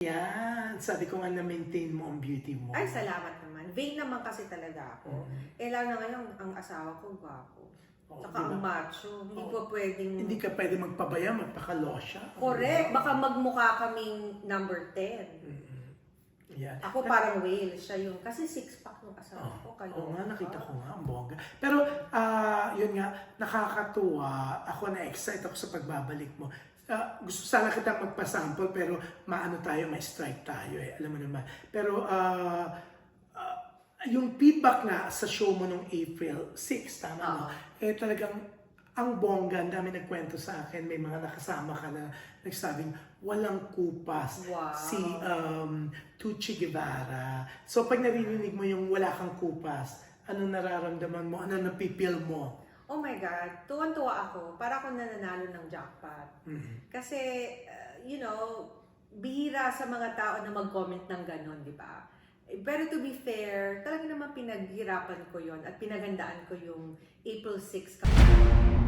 Yan, sabi ko nga na-maintain mo ang beauty mo. Ay, salamat naman. Vain naman kasi talaga ako. Mhm. Eh, lalo na ngayon, ang asawa ko, gwapo. Oo, Saka diba? ang macho. Hindi Oo. ko pwedeng... Hindi ka pwede magpabaya, magpakalosya. Correct. Baka magmukha kaming number 10. Mm-mm. Yan. Ako parang whale. Siya yung... Kasi six-pack yung asawa ko. Oo Kaloka. nga, nakita ko nga, ang bongga. Pero, ah, yun nga, nakakatuwa. Ako na-excite ako sa pagbabalik mo. Ah, gusto sana kitang magpasample, pero maano tayo, may strike tayo eh. Alam mo naman. Pero, ah, ah, yung feedback na sa show mo nung April 6, tama no? Oo. Eh talagang, ang bongga, ang dami nagkwento sa akin, may mga nakasama ka na nagsabing, walang kupas Wow. si um, Tucci Guevara. So pag narinig mo yung wala kang kupas, ano nararamdaman mo? Ano napipil mo? Oh my God. Tuwan-tuwa ako. Para ako nananalo ng jackpot. Mm. Kasi, uh, you know, bihira sa mga tao na mag-comment ng ganon, di ba? Eh, Pero to be fair, talaga naman pinaghirapan ko yon at pinagandaan ko yung April 6 campaign.